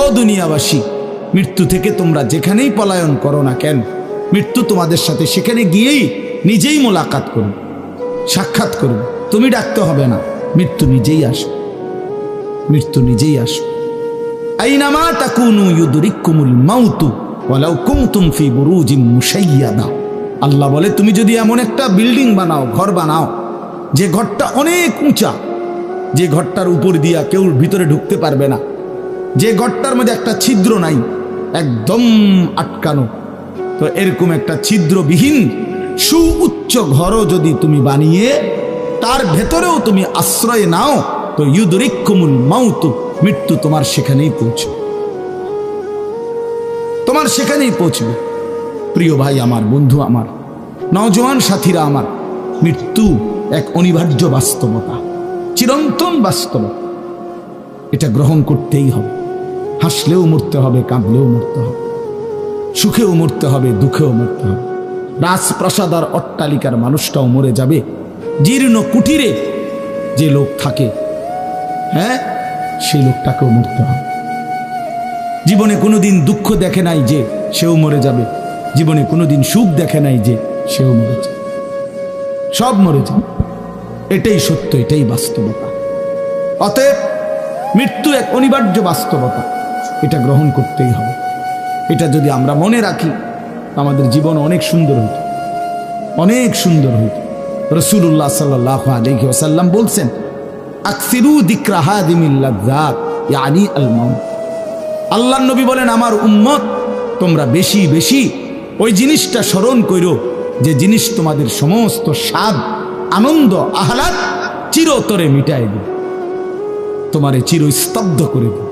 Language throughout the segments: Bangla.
ও দুনিয়াবাসী, মৃত্যু থেকে তোমরা যেখানেই পলায়ন করো না কেন, মৃত্যু তোমাদের সাথে সেখানে গিয়েই নিজেই মোলাকাত করবে, সাক্ষাৎ করবে। তুমি ডাকতে হবে না, মৃত্যু নিজেই আসবে, মৃত্যু নিজেই আসবে। আইনামা তাকুনু মাউতু, ওয়ালাউ কুমতুম ফি বুরুজিম মুশাইয়াদা। আল্লাহ বলে, তুমি যদি এমন একটা বিল্ডিং বানাও, ঘর বানাও, যে ঘরটা অনেক উঁচা, যে ঘরটার উপর দিয়া কেউ ভিতরে ঢুকতে পারবে না যে ঘরটার মধ্যে একটা ছিদ্র নাই, একদম আটকানো। তো এরকম একটা ছিদ্রবিহীন সুউচ্চ ঘরও যদি তুমি বানিয়ে, তার ভেতরেও তুমি আশ্রয় নাও, তো ইউদরিকুমুল মাউতু, মৃত্যু তোমার সেখানেই পৌঁছবে। তোমার সেখানেই পৌঁছবে। প্রিয় ভাই আমার, বন্ধু আমার, নওজোয়ান সাথীরা আমার, মৃত্যু এক অনিবার্য বাস্তবতা, চিরন্তন বাস্তবতা এটা গ্রহণ করতেই হবে। হাসলেও মরতে হবে, কাঁদলেও মরতে হবে। সুখেও মরতে হবে, দুঃখেও মরতে হবে। রাজপ্রাসাদ আর অট্টালিকার মানুষটাও মরে যাবে। জীর্ণ কুটিরে যে লোক থাকে হ্যাঁ সেই লোকটাকেও মরতে হবে। জীবনে কোনোদিন দুঃখ দেখে নাই যে সেও মরে যাবে। জীবনে কোনোদিন সুখ দেখে নাই যে সেও মরে যাবে। সব মরে যাবে। এটাই সত্য, এটাই বাস্তবতা। অতএব মৃত্যু এক অনিবার্য বাস্তবতা। এটা গ্রহণ করতেই হবে। এটা যদি আমরা মনে রাখি, আমাদের জীবন অনেক সুন্দর হইত। অনেক সুন্দর হইত। রসুল্লাহ সাল্লাহ আলহি ওসাল্লাম বলছেন, আকসিরু আল্লাহ নবী বলেন, আমার উম্মত, তোমরা বেশি বেশি ওই জিনিসটা স্মরণ করো যে জিনিস তোমাদের সমস্ত স্বাদ, আনন্দ, আহ্লাদ চিরতরে মিটাই দেবে। তোমারে চির স্তব্ধ করে দেবে।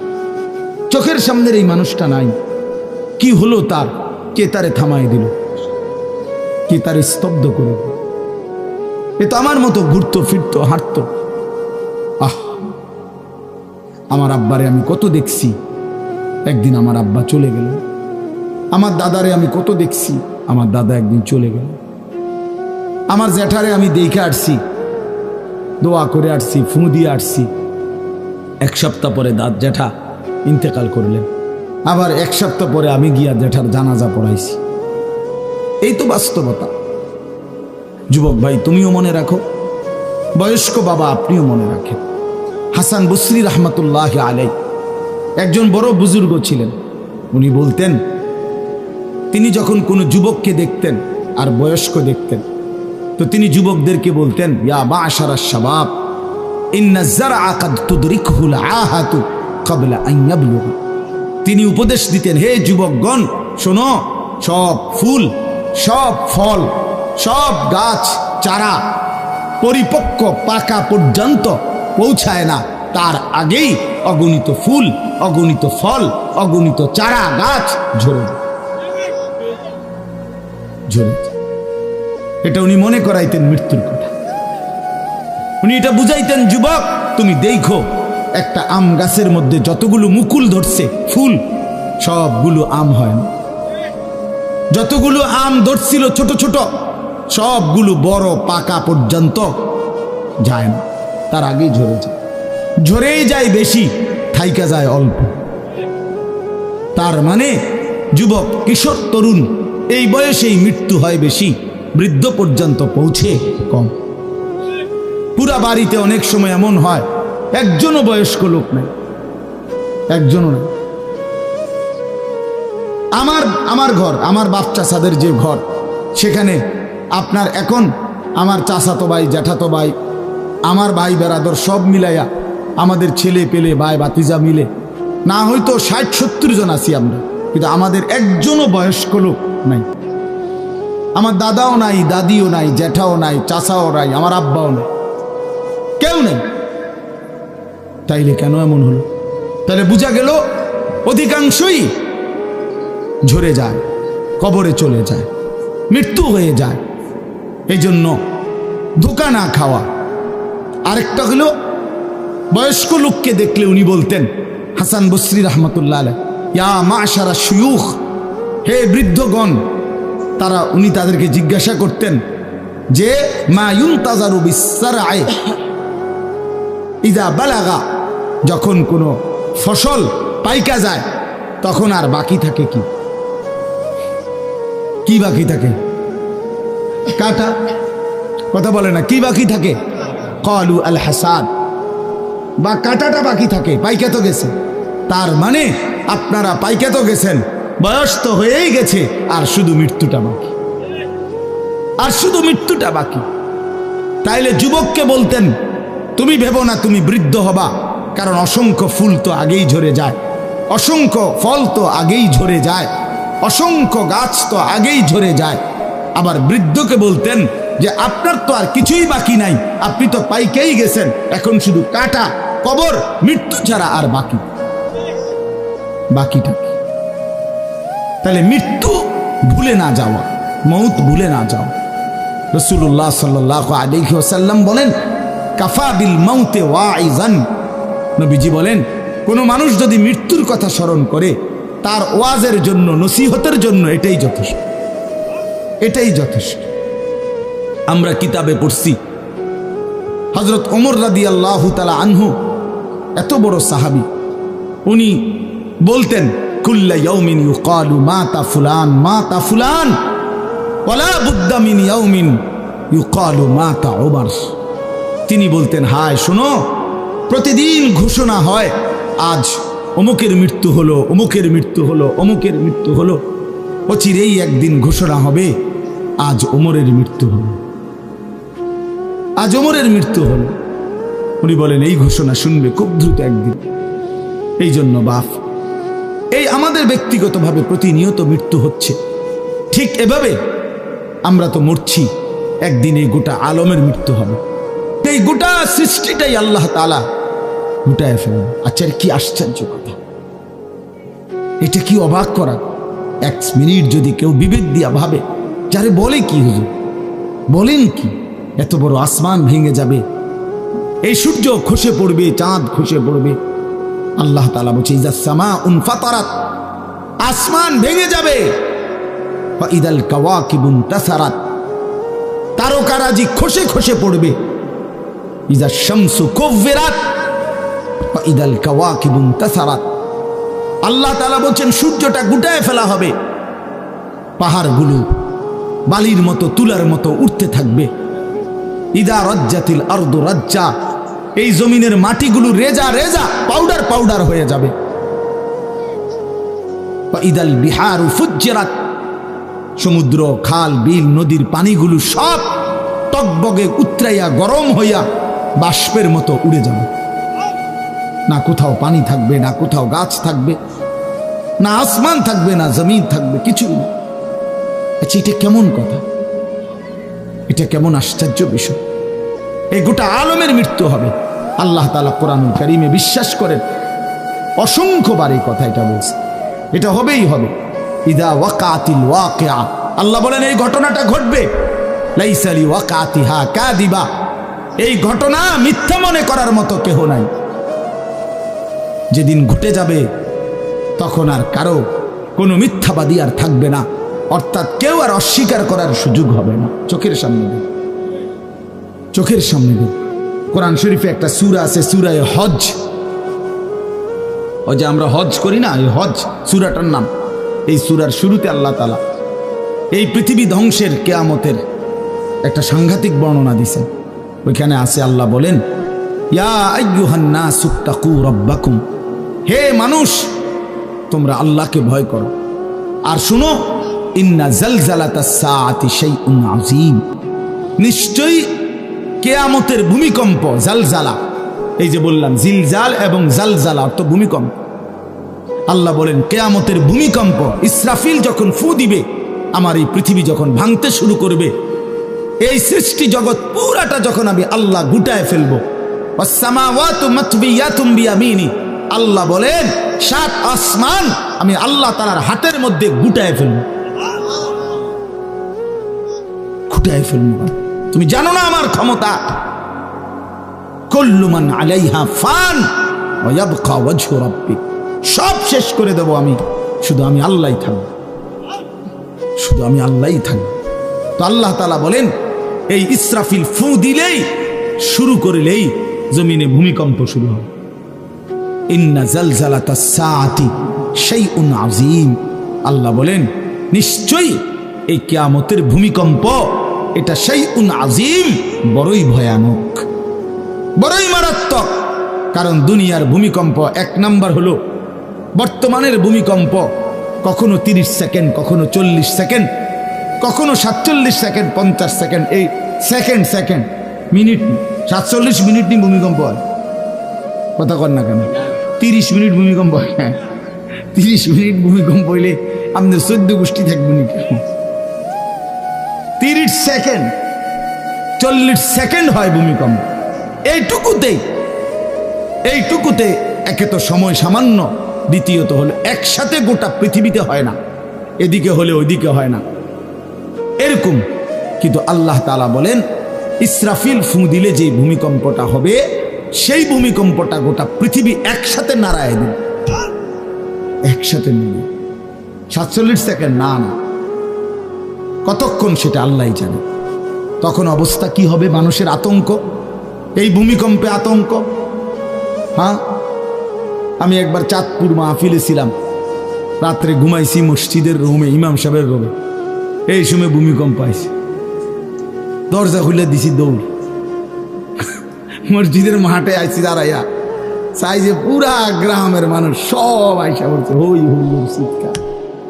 চোখের সামনের এই মানুষটা নাই। কি হলো তার? কে তারে থামাই দিল? কে তারে স্তব্ধ করে এ তো আমার মতো ঘুরতো, ফিরতো, হাঁটতো। আহ! আমার আব্বারে আমি কত দেখছি। একদিন আমার আব্বা চলে গেল। আমার দাদারে আমি কত দেখছি। আমার দাদা একদিন চলে গেল। আমার জ্যাঠারে আমি দেখে আসছি। দোয়া করে আসছি, ফু দিয়ে আসছি। এক সপ্তাহ পরে দাঁত জ্যাঠা ইন্তেকাল করলেন। আবার এক সপ্তাহ পরে আমি গিয়া জ্যাঠার জানাজা পড়াইছি। এই তো বাস্তবতা। যুবক ভাই, তুমিও মনে রাখো, বয়স্ক বাবা আপনিও মনে রাখেন। হাসান বসরি রহমতুল্লাহ আলাই একজন বড় বুজুর্গ ছিলেন। উনি বলতেন, তিনি যখন কোনো যুবককে দেখতেন আর বয়স্ক দেখতেন, তো তিনি যুবকদেরকে বলতেন, ইয়া বা আশারা শাবাব ইন্না যারআ কাদ তুদরিকহুল আহাতু তিনি উপদেশ দিতেন, হে যুবকগণ, শোনো, সব ফুল, সব ফল, সব গাছ, চারা পরিপক্ক পাকা পর্যন্ত পৌঁছায় না। তার আগেই অগণিত ফুল, অগণিত ফল, অগণিত চারা, গাছ। ঝরে এটা উনি মনে করাইতেন মৃত্যুর কথা। উনি এটা বুঝাইতেন, যুবক, তুমি দেখো একটা আম গাছের মধ্যে যতগুলো মুকুল ধরছে, ফুল, সবগুলো আম হয় না। যতগুলো আম ধরছিল ছোট ছোট, সবগুলো বড় পাকা পর্যন্ত যায় না। তার আগেই ঝরে যায়। ঝরেই যায় বেশি, থাইকা যায় অল্প। তার মানে যুবক, কিশোর, তরুণ, এই বয়সেই মৃত্যু হয় বেশি, বৃদ্ধ পর্যন্ত পৌঁছে কম। পুরা বাড়িতে অনেক সময় এমন হয় একজনও বয়স্ক লোক নাই। একজনও নাই। আমার আমার ঘর, আমার বাপ চাষাদের যে ঘর, সেখানে আপনার এখন আমার চাচাতো ভাই, জ্যাঠাতো ভাই, আমার ভাই বেড়াদর সব মিলাইয়া আমাদের ছেলে পেলে, ভাই বাতিজা মিলে, না হয়তো ষাট সত্তর জন আছি আমরা, কিন্তু আমাদের একজনও বয়স্ক লোক নাই। আমার দাদাও নাই, দাদিও নাই, জ্যাঠাও নাই, চাচাও নাই, আমার আব্বাও নাই। কেউ নেই। তাইলে কেন এমন হলো? তাহলে বোঝা গেল অধিকাংশই ঝরে যায়, কবরে চলে যায়, মৃত্যু হয়ে যায়। এই জন্য ধোকা না খাওয়া। আরেকটা হলো বয়স্ক লোককে দেখলে উনি বলতেন, হাসান বসরি রহমতুল্লাহ ইয়া মা সারা সুয়ুখ হে বৃদ্ধগণ। তারা উনি তাদেরকে জিজ্ঞাসা করতেন যে, মা ইউন তাজারু বিসারায় ইদা বালাগা যখন কোনো ফসল পাইকা যায়, তখন আর বাকি থাকে কি? কি বাকি থাকে? কাটা? কথা বলে না, কি বাকি থাকে? কলু আল হাসাদ। বা কাটাটা বাকি থাকে, পাইকা তো গেছে। তার মানে আপনারা পাইকা তো গেছেন, বয়স তো হয়েই গেছে, আর শুধু মৃত্যুটা বাকি। আর শুধু মৃত্যুটা বাকি। তাইলে যুবককে বলতেন, তুমি ভেবো না, তুমি বৃদ্ধ হবা। কারণ অসংখ্য ফুল তো আগেই ঝরে যায়। অসংখ্য ফল তো আগেই ঝরে যায়। অসংখ্য গাছ তো আগেই ঝরে যায়। আবার বৃদ্ধকে বলতেন যে, আপনার তো আর কিছুই বাকি নাই। আপনি তো পাইকেই গেছেন। এখন শুধু কাটা, কবর, মৃত্যু ছাড়া আর বাকি। বাকিটা কি? তাহলে মৃত্যু ভুলে না যাওয়া, মৌত ভুলে না যাওয়া। রসুল্লাহ সাল্লাহ ওসাল্লাম বলেন, কাফা বিল মৌতে ওয়াইজান নবীজি বলেন, কোনো মানুষ যদি মৃত্যুর কথা স্মরণ করে, তার ওয়াজের জন্য, নসিহতের জন্য এটাই যথেষ্ট। এটাই যথেষ্ট। আমরা কিতাবে পড়ছি হজরত ওমর রাদি আল্লাহ তালা আনহু, এত বড় সাহাবি, উনি বলতেন, কুল্লা ইয়ৌমিন ফুলান তিনি বলতেন, হায়, শোনো প্রতিদিন ঘোষণা হয়, আজ অমুকের মৃত্যু হলো, অমুকের মৃত্যু হলো, অমুকের মৃত্যু হলো। অচিরেই একদিন ঘোষণা হবে, আজ ওমরের মৃত্যু হলো। আজ ওমরের মৃত্যু হলো। উনি বলেন, এই ঘোষণা শুনবে খুব দ্রুত একদিন। এই জন্য বাপ, এই আমাদের ব্যক্তিগতভাবে প্রতিনিয়ত মৃত্যু হচ্ছে। ঠিক এভাবে আমরা তো মরছি, একদিন এই গোটা আলমের মৃত্যু হবে। এই গোটা সৃষ্টিটাই আল্লাহ তালা গুটায় ফেলেন। আচ্ছা কি আশ্চর্য কথা? এটা কি অবাক করা? এক মিনিট যদি কেউ বিবেক দিয়া ভাবে, যারে বলে কি হুজুর? বলেন কি? এত বড় আসমান ভেঙে যাবে। এই সূর্য খসে পড়বে, চাঁদ খসে পড়বে। আল্লাহ তালা বলছে ইজা সামা উন ফাতারাত। আসমান ভেঙে যাবে। ইদাল কাওয়াকিবুন তাসারাত তারকারাজি খসে খসে পড়বে। ইজা শামসু কুవ్విরাত বা ইদাল তাসারাত আল্লাহ তাআলা বলছেন, সূর্যটা গুটায় ফেলা হবে। পাহাড়গুলো বালির মতো, তুলার মতো উঠতে থাকবে। ইদা রজ্জাতিল আরদু এই জমিনের মাটিগুলো রেজা রেজা, পাউডার পাউডার হয়ে যাবে। ইদাল বিহার ফুজ্জেরাত, সমুদ্র, খাল, বিল, নদীর পানিগুলো সব টকবগে উতরাইয়া গরম হইয়া বাষ্পের মতো উড়ে যাবে। না কোথাও পানি থাকবে, না কোথাও গাছ থাকবে, না আসমান থাকবে, না জমিন থাকবে কিছুই না আচ্ছা এটা কেমন কথা? এটা কেমন আশ্চর্য বিষয়। এই গোটা আলমের মৃত্যু হবে। আল্লাহ তালা কোরআন করিমে বিশ্বাস করেন। অসংখ্যবার এই কথা এটা বলছে। এটা হবেই হবে। ইদা ওয়াকাতিল ওয়াকিয়া। আল্লাহ বলেন, এই ঘটনাটা ঘটবে। লাইসালি ওয়াকাতিহা কাদিবা এই ঘটনা মিথ্যা মনে করার মতো কেহ নাই। যেদিন ঘটে যাবে, তখন আর কারও কোনো মিথ্যাবাদী আর থাকবে না। অর্থাৎ কেউ আর অস্বীকার করার সুযোগ হবে না। চোখের সামনে চোখের সামনে কোরআন শরীফে একটা সুরা আছে, সুরায় হজ ও যে আমরা হজ করি না, এই হজ সুরাটার নাম। এই সুরার শুরুতে আল্লাহ তালা এই পৃথিবী ধ্বংসের কেয়ামতের একটা সাংঘাতিক বর্ণনা দিছেন। ওইখানে আছে আল্লাহ বলেন, ইয়া আইয়ুহান্না সুত্তাকু রব্বাকুম। হে মানুষ, তোমরা আল্লাহকে ভয় করো। আর শুনো, ইন্না আযীম। নিশ্চয়ই কেয়ামতের ভূমিকম্প, জালজালা, এই যে বললাম, জিলজাল এবং জালজালা অর্থ ভূমিকম্প। আল্লাহ বলেন, কেয়ামতের ভূমিকম্প, ইসরাফিল যখন ফু দিবে, আমার এই পৃথিবী যখন ভাঙতে শুরু করবে, এই সৃষ্টি জগৎ পুরাটা যখন আমি আল্লাহ গুটায় ফেলব। বিয়ামিনি। আল্লাহ বলেন, সাত আসমান আমি আল্লাহ তালার হাতের মধ্যে গুটায় ফেলব। গুটায় ফেলব। তুমি জানো না আমার ক্ষমতা? কল্লুমান আলাইহা ফান সব শেষ করে দেব আমি। শুধু আমি আল্লাহই থাকব। শুধু আমি আল্লাহই থাকব। তো আল্লাহ তালা বলেন, এই ইসরাফিল ফু দিলেই, শুরু করলেই জমিনে ভূমিকম্প শুরু হবে। সাআতি শাইউন আযীম। আল্লাহ বলেন, নিশ্চয়ই এই কিয়ামতের ভূমিকম্প, এটা সেই উন আজিম বড়ই ভয়ানক, বড়ই মারাত্মক। কারণ দুনিয়ার ভূমিকম্প এক নাম্বার হলো, বর্তমানের ভূমিকম্প কখনো তিরিশ সেকেন্ড, কখনো চল্লিশ সেকেন্ড, কখনো সাতচল্লিশ সেকেন্ড, পঞ্চাশ সেকেন্ড, এই সেকেন্ড সেকেন্ড, মিনিট, সাতচল্লিশ মিনিট নিয়ে ভূমিকম্প হয়। কথা কর না কেন? তিরিশ মিনিট ভূমিকম্প হয় হ্যাঁ তিরিশ মিনিট ভূমিকম্প হইলে আমাদের চোদ্দ গোষ্ঠী থাকব নি কেন? তিরিশ সেকেন্ড, চল্লিশ সেকেন্ড হয় ভূমিকম্প। এইটুকুতেই, এইটুকুতে একে তো সময় সামান্য, দ্বিতীয়ত হলো একসাথে গোটা পৃথিবীতে হয় না, এদিকে হলে ওইদিকে হয় না। এরকম, কিন্তু আল্লাহ তালা বলেন, ইসরাফিল ফু দিলে যে ভূমিকম্পটা হবে সেই ভূমিকম্পটা গোটা পৃথিবী একসাথে নাড়ায় দিন একসাথে নিয়ে। সাতচল্লিশ সেকেন্ড, না না। কতক্ষণ সেটা আল্লাহ জানে। তখন অবস্থা কি হবে? মানুষের আতঙ্ক? এই ভূমিকম্পে আতঙ্ক? হ্যাঁ? আমি একবার চাঁদপুর মাহফিলে ছিলাম। রাত্রে ঘুমাইছি মসজিদের রুমে, ইমাম সাহেবের রুমে। এই সময় ভূমিকম্প আইছে। দরজা খুলে দিছি দৌড়। মসজিদের মাঠে আইছি দাঁড়াইয়া। চাই যে পুরা গ্রামের মানুষ সব আইসা পড়ছে। হই হই চিৎকার।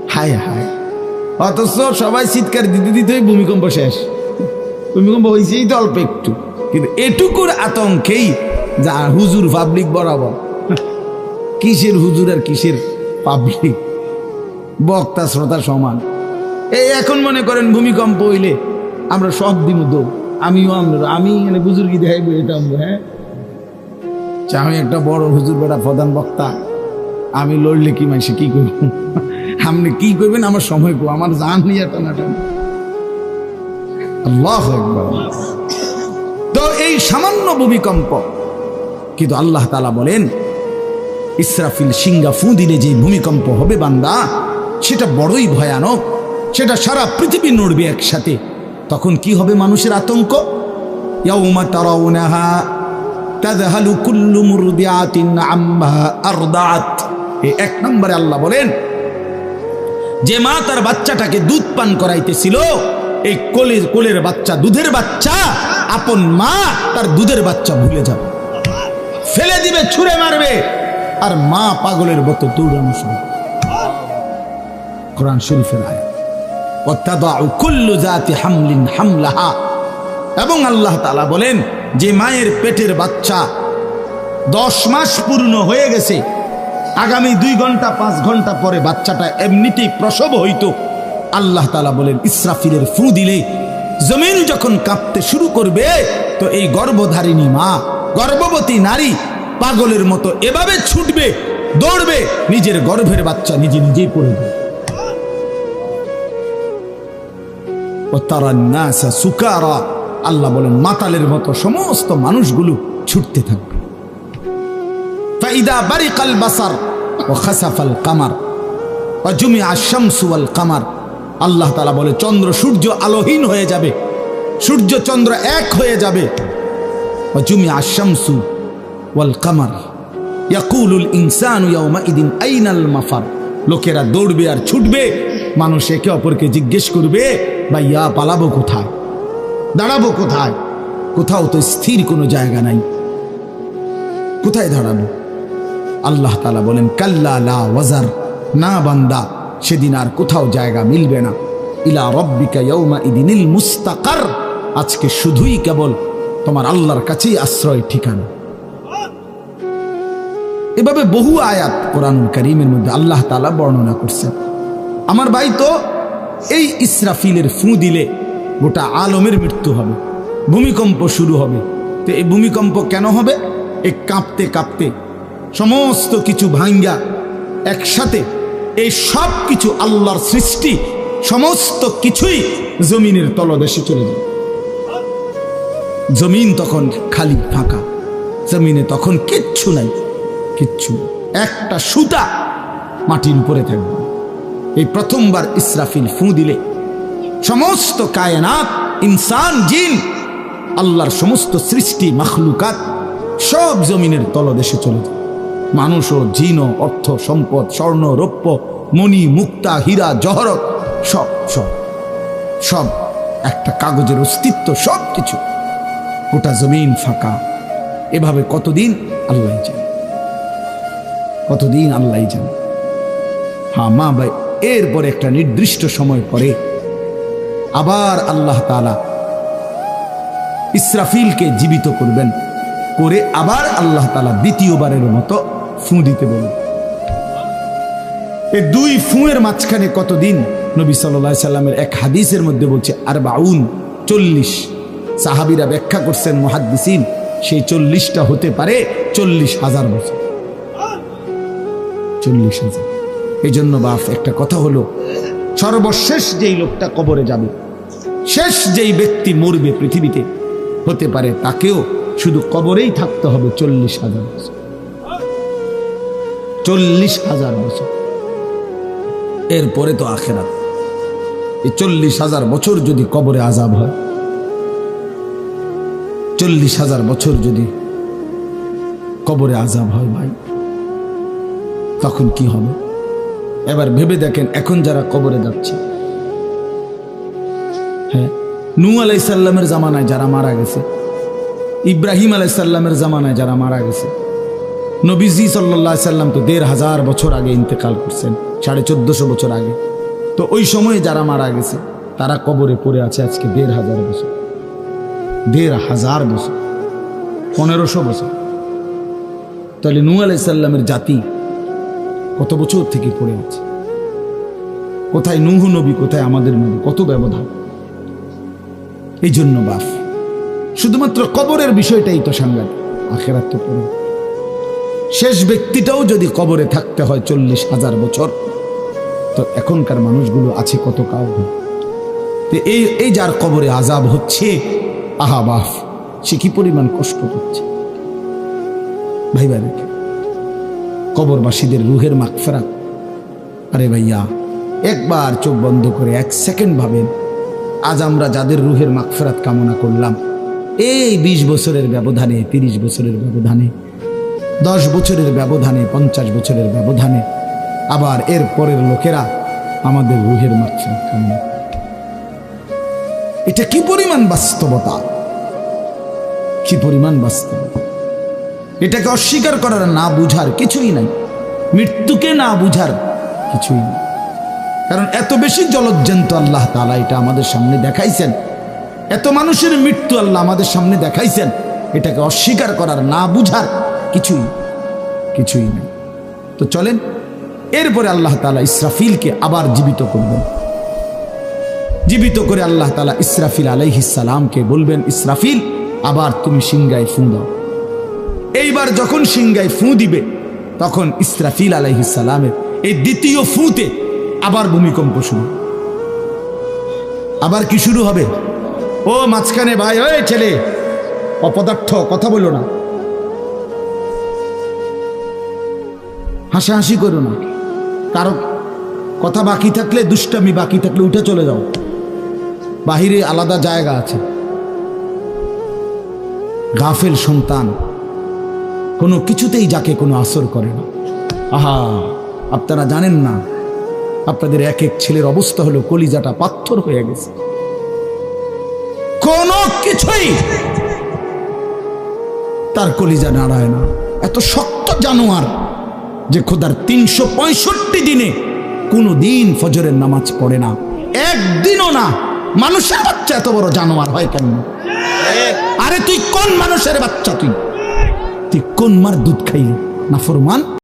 হায় হায়। অথচ সবাই চিৎকার দিতে দিতেই ভূমিকম্প শেষ। ভূমিকম্প হয়েছেই তো অল্প একটু। কিন্তু এটুকুর আতঙ্কেই যা হুজুর পাবলিক বরাবর। কিসের হুজুর আর কিসের পাবলিক বক্তা, শ্রোতা সমান। এই এখন মনে করেন ভূমিকম্প হইলে আমরা সব দিন দৌ আমিও আমরা আমি এখানে বুজুর্গি দেখাইব এটা আমরা হ্যাঁ? আচ্ছা, আমি একটা বড় হুজুর বেড়া প্রধান বক্তা। আমি লড়লে কি মাইসে কি করব? আপনি কি করবেন? আমার সময় কো আমার জান নিয়ে টানাটানি আল্লাহ তো এই সামান্য ভূমিকম্প কিন্তু আল্লাহ তালা বলেন ইসরাফিল সিঙ্গা ফু দিলে যে ভূমিকম্প হবে বান্দা সেটা বড়ই ভয়ানক সেটা সারা পৃথিবী নড়বে একসাথে। তখন কি হবে মানুষের আতঙ্ক? ইয়াউমা কুল্লু মুরদিআতিন আম্মা এক নম্বরে আল্লাহ বলেন, যে মা তার বাচ্চাটাকে দুধ পান করাইতেছিল, এই কোলের কোলের বাচ্চা, দুধের বাচ্চা, আপন মা তার দুধের বাচ্চা ভুলে যাবে। ফেলে দিবে, ছুঁড়ে মারবে, আর মা পাগলের মতো দৌড়ানো শুরু কোরআন শরীফের আয় কুল্লু জাতি হামলিন এবং আল্লাহ তালা বলেন, যে মায়ের পেটের বাচ্চা দশ মাস পূর্ণ হয়ে গেছে, আগামী দুই ঘণ্টা, পাঁচ ঘণ্টা পরে বাচ্চাটা এমনিতেই প্রসব হইতো। আল্লাহ তালা বলেন, ইসরাফিলের ফু দিলে জমিন যখন কাঁপতে শুরু করবে, তো এই গর্ভধারিণী মা, গর্ভবতী নারী পাগলের মতো এভাবে ছুটবে, দৌড়বে, নিজের গর্ভের বাচ্চা নিজে নিজেই পড়ে ও তারা নাসা সুকারা। আল্লাহ বলেন, মাতালের মতো সমস্ত মানুষগুলো ছুটতে থাকবে। ফাইদা বারিকাল বাসার ও খাসাফাল কামার ও জুমি আশামসু আল কামার। আল্লাহ তালা বলে, চন্দ্র সূর্য আলোহীন হয়ে যাবে। সূর্য চন্দ্র এক হয়ে যাবে। ও আশামসু ওয়াল কামার। ইয়াকুলুল ইনসানু ইয়াউমা ইদিন আইনাল মাফার। লোকেরা দৌড়বে আর ছুটবে। মানুষ একে অপরকে জিজ্ঞেস করবে বা ইয়া পালাবো কোথায়? দাঁড়াবো কোথায়? কোথাও তো স্থির কোনো জায়গা নাই। কোথায় দাঁড়াবো? আল্লাহ তালা বলেন, কাল্লা লা ওয়াজার। না বান্দা, সেদিন আর কোথাও জায়গা মিলবে না। ইলা রব্বিকা ইয়ৌমা ইদিনিল মুস্তাকার। আজকে শুধুই কেবল তোমার আল্লাহর কাছেই আশ্রয় ঠিকানা। এভাবে বহু আয়াত কোরআনুল করিমের মধ্যে আল্লাহ তালা বর্ণনা করছেন। আমার ভাই তো এই ইসরাফিলের ফু দিলে গোটা আলমের মৃত্যু হবে, ভূমিকম্প শুরু হবে। তো এই ভূমিকম্প কেন হবে? এই কাঁপতে কাঁপতে সমস্ত কিছু ভাঙ্গা একসাথে এই সব কিছু আল্লাহর সৃষ্টি সমস্ত কিছুই জমিনের তলদেশে চলে যায়। জমিন তখন খালি, ফাঁকা। জমিনে তখন কিচ্ছু নাই, কিচ্ছু একটা সুতা মাটির উপরে থাকবে। এই প্রথমবার ইসরাফিল ফু দিলে। সমস্ত কায়নাত, ইনসান, জিন, আল্লাহর সমস্ত সৃষ্টি, মখলুকাত সব জমিনের তলদেশে চলে যায়। মানুষ ও জিন অর্থ, সম্পদ, স্বর্ণ, রৌপ্য, মণি, মুক্তা, হীরা, জহরত, সব সব সব একটা কাগজের অস্তিত্ব, সব কিছু গোটা জমিন ফাঁকা। এভাবে কতদিন আল্লাহ জানে? কতদিন আল্লাহ জানে? হ্যাঁ মা ভাই এরপরে একটা নির্দিষ্ট সময় পরে আবার আল্লাহ তালা ইসরাফিলকে জীবিত করবেন, করে আবার আল্লাহ তালা দ্বিতীয়বারের মতো ফু দিতে বলবেন। এই দুই ফুঁয়ের মাঝখানে কতদিন নবী সাল্লাহ সাল্লামের এক হাদিসের মধ্যে বলছে আর বাউন চল্লিশ। সাহাবিরা ব্যাখ্যা করছেন, মহাদ্দিসিন, সেই চল্লিশটা হতে পারে চল্লিশ হাজার বছর। চল্লিশ হাজার। এই জন্য বাপ, একটা কথা হলো, সর্বশেষ যেই লোকটা কবরে যাবে, শেষ যেই ব্যক্তি মরবে পৃথিবীতে, হতে পারে তাকেও শুধু কবরেই থাকতে হবে চল্লিশ হাজার বছর। চল্লিশ হাজার বছর। এরপরে তো আখেরাত। এই চল্লিশ হাজার বছর যদি কবরে আজাব হয়, চল্লিশ হাজার বছর যদি কবরে আজাব হয় ভাই, তখন কি হবে? এবার ভেবে দেখেন এখন যারা কবরে যাচ্ছে। হ্যাঁ নু আলাইসাল্লামের জামানায় যারা মারা গেছে, ইব্রাহিম আলাইসাল্লামের জামানায় যারা মারা গেছে, নবীজি সাল্লাহ সাল্লাম তো দেড় হাজার বছর আগে ইন্তেকাল করছেন, সাড়ে চোদ্দশো বছর আগে। তো ওই সময়ে যারা মারা গেছে, তারা কবরে পড়ে আছে আজকে দেড় হাজার বছর। দেড় হাজার বছর, পনেরোশো বছর। তাহলে নু আলাইসাল্লামের জাতি কত বছর থেকে পড়ে আছে? কোথায় নুহ নবী, কোথায় আমাদের নবী? কত ব্যবধান? এই জন্য বাফ শুধুমাত্র কবরের বিষয়টাই তো সাংঘাতিক। আখেরাত তো পড়ে। শেষ ব্যক্তিটাও যদি কবরে থাকতে হয় চল্লিশ হাজার বছর, তো এখনকার মানুষগুলো আছে কত কাউ এই এই যার কবরে আজাব হচ্ছে, আহা বাফ সে কি পরিমাণ কষ্ট করছে? ভাই ভাই কবরবাসীদের রুহের মাগফেরাত। আরে ভাইয়া, একবার চোখ বন্ধ করে এক সেকেন্ড ভাবেন, আজ আমরা যাদের রুহের মাগফেরাত কামনা করলাম, এই বিশ বছরের ব্যবধানে, তিরিশ বছরের ব্যবধানে, দশ বছরের ব্যবধানে, পঞ্চাশ বছরের ব্যবধানে, আবার এর পরের লোকেরা আমাদের রুহের মাগফেরাত কামনা এটা কি পরিমাণ বাস্তবতা? কি পরিমাণ বাস্তবতা? এটাকে অস্বীকার করার না বুঝার কিছুই নাই। মৃত্যুকে না বুঝার কিছুই নেই। কারণ এত বেশি জলজ্জান্ত আল্লাহ তালা এটা আমাদের সামনে দেখাইছেন। এত মানুষের মৃত্যু আল্লাহ আমাদের সামনে দেখাইছেন। এটাকে অস্বীকার করার না বুঝার কিছুই কিছুই নেই। তো চলেন, এরপরে আল্লাহ তালা ইসরাফিলকে আবার জীবিত করবেন। জীবিত করে আল্লাহ তালা ইসরাফিল আলাইহিসালামকে বলবেন, ইসরাফিল, আবার তুমি সিংগায় ফু এইবার যখন সিংগায় ফু দিবে, তখন ইসরাফিল আলাইহিসালামের এই দ্বিতীয় ফুতে আবার ভূমিকম্প শুরু। আবার কি শুরু হবে? ও মাঝখানে ভাই, ওই ছেলে, অপদার্থ, কথা বলো না। হাসাহাসি করো না। কারও কথা বাকি থাকলে, দুষ্টামি বাকি থাকলে উঠে চলে যাও। বাহিরে আলাদা জায়গা আছে। গাফেল সন্তান। কোনো কিছুতেই যাকে কোনো আসর করে না। আহা, আপনারা জানেন না, আপনাদের এক এক ছেলের অবস্থা হলো কলিজাটা পাথর হয়ে গেছে। কোনো কিছুই তার কলিজা নাড়ায় না। এত শক্ত জানোয়ার যে খোদার তিনশো পঁয়ষট্টি দিনে কোনো দিন ফজরের নামাজ পড়ে না। একদিনও না, মানুষের বাচ্চা এত বড় জানোয়ার হয় কেন? আরে তুই কোন মানুষের বাচ্চা তুই? তুই কোন মার দুধ খাইলি? না ফরমান